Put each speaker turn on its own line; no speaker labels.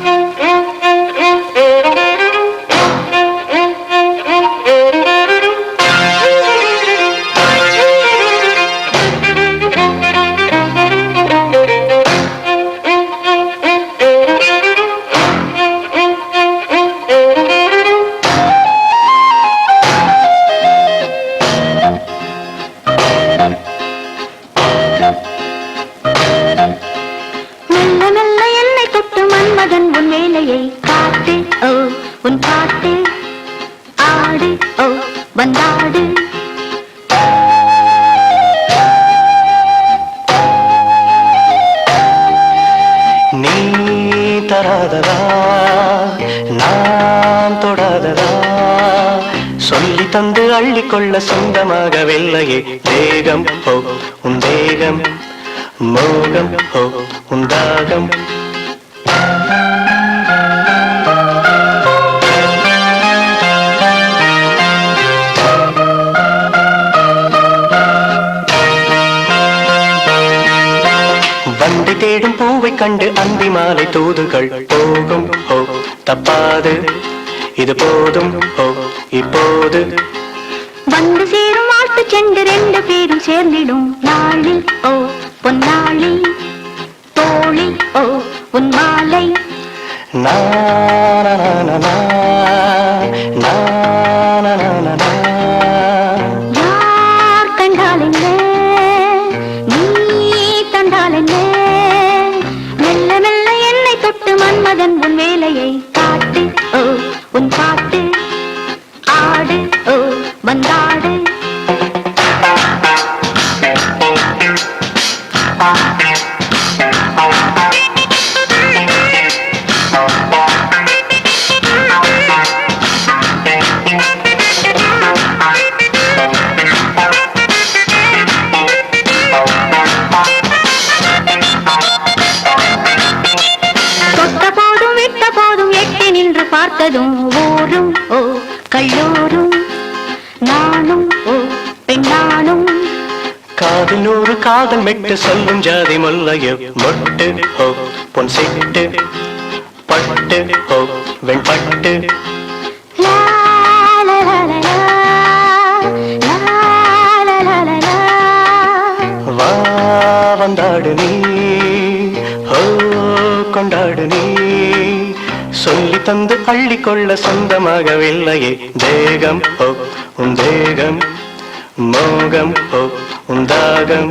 Bye. மகன் உன் வேலையை காட்டு ஓ உன் பாட்டு ஆடு ஓ வந்தாடு.
நீ தராததா நான் தொடாததா? சொல்லி தந்து அள்ளிக்கொள்ள சொந்தமாகவில்லையே தேகம் ஓ உன் தேகம். மோகம் ஓ உன் தாகம். தேடும் பூவை கண்டு அந்தி மாலை தூதுகள். போகும் ஹோ தப்பாது. இது போதும் ஹோ இப்போது.
வந்து சேரும் வாழ்த்து சென்று ரெண்டு பேரும் சேர்ந்திடும் நாளில் ஓ பொன்னாளி தோழி ஓ உன் மாலை
நா,
உன் பாட்டு ஆடு ஓ வந்தாடு.
காதல் மெட்டு சொல்லும் ஜாதி முல்லையோ? மொட்டு ஹோ பொன் சிட்டு. பட்டு ஹோ வெண்பட்டு. வந்தாடு நீ. ஹோ கொண்டாடு நீ. சொல்லி தந்து அள்ளிக்கொள்ள சொந்தமாகவில்லையே. தேகம் ஹோ உன் தேகம். மோகம் ஹோ உன் தாகம்.